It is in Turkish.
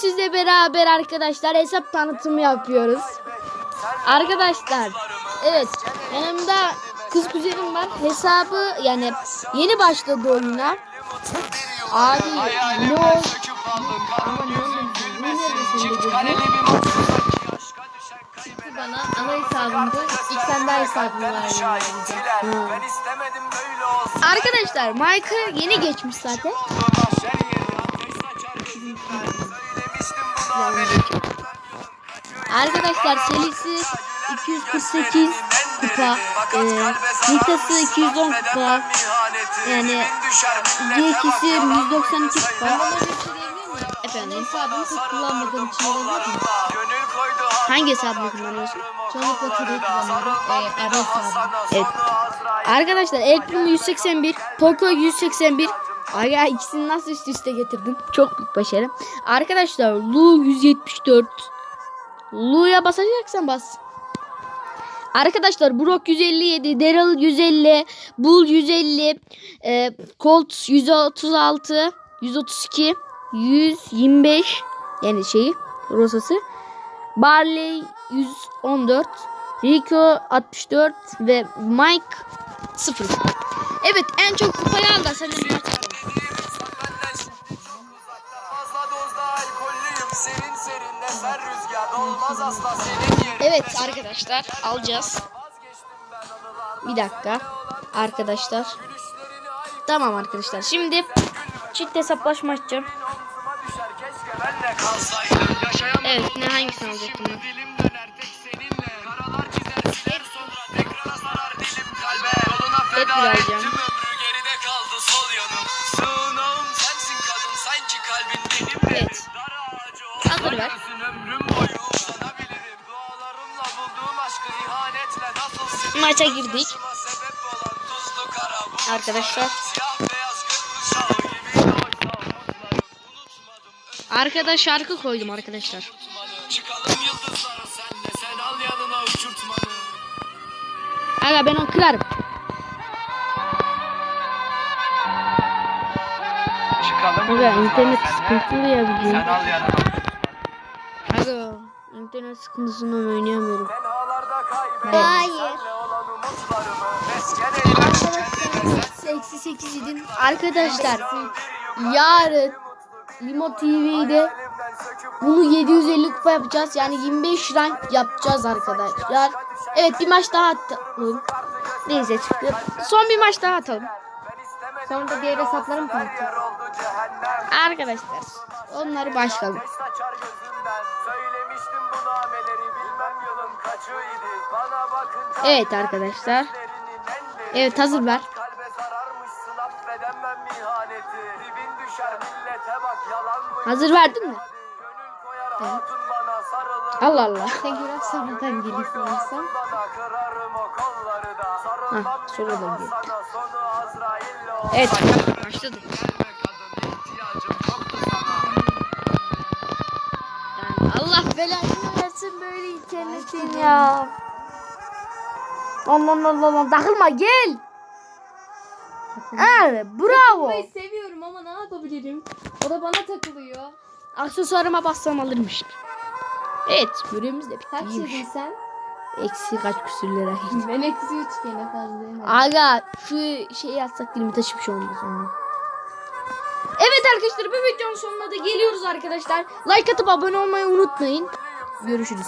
sizle beraber arkadaşlar hesap tanıtımı yapıyoruz. Arkadaşlar evet yanımda kız kuzenim var. Hesabı yani yeni başladı oyuna. Abi ne oldu? Bana ana hesabımda ilk daha hesabımı olsun. Arkadaşlar Mike'ı yeni geçmiş zaten. Ameli. Arkadaşlar serisi 248 kupa, e, Nitası 210 kupa, yani G2'si 192 kupa. Efendim hesabımı çok kullanmadığım için olabilir mi? Hangi hesabını kullanıyorsun? Çoğunlukla Twitter kullanıyorum. Ee, ara hesabım. Evet. Arkadaşlar El Primo 181, Poco 181. Ay ya ikisini nasıl üst üste getirdim? Çok büyük başarı. Arkadaşlar Lu 174. Lu'ya basacaksan bas. Arkadaşlar Brock 157, Daryl 150, Bull 150, e, Colt 136, 132, 125 yani şeyi rosası. Barley 114, Rico 64 ve Mike 0. Evet en çok kupayı aldı senin maç. Fazla dozda alkollüyüm serin serin eser rüzgar olmaz asla senin yerin. Evet arkadaşlar alacağız. Bir dakika arkadaşlar. Tamam arkadaşlar şimdi çift hesaplaşma açacağım. Evet ne hangisini alacaktım ben? Tek seninle Karalar sildim Maça girdik. Arkadaşlar. Arkada şarkı koydum arkadaşlar. uçurtmanı Çıkalım yıldızlara senle sen al yanına uçurtmanı Aga ben onu kırarım. Çıkalım Aga internet sıkıntılı ya bugün. Sen al yanına Aga internet sıkıntısından oynayamıyorum. Hayır. senle olan umutlarımı Mesken eğlen kendine sen Eksi 8 idin. Arkadaşlar yarın Limo TV'de bunu 750 kupa yapacağız. Yani 25 rank yapacağız arkadaşlar. Evet bir maç daha atalım. Neyse çıktı. Son bir maç daha atalım. Sonra da diğer hesaplarım oldu cehennem Arkadaşlar onları bakınca Evet arkadaşlar. Evet hazır ver. Hazır verdin mi? Sarılır. Allah Allah. Sen biraz sonradan geliyorsun insan. Bana kırarım o kolları da Belanı versin böyle internetin ya. Allah Allah Allah Allah takılma gel. Evet bravo. Takılmayı seviyorum ama ne yapabilirim? O da bana takılıyor. Aksesuarıma bassam alırmış. Evet görevimiz de Kaç yedin sen? Eksi kaç küsürlere gitti. Ben eksi 3 gene fazlayım. Aga şu şey yazsak dilimi taşıp şey olmaz ama. Evet arkadaşlar bu videonun sonuna da geliyoruz arkadaşlar. Like atıp abone olmayı unutmayın. Görüşürüz.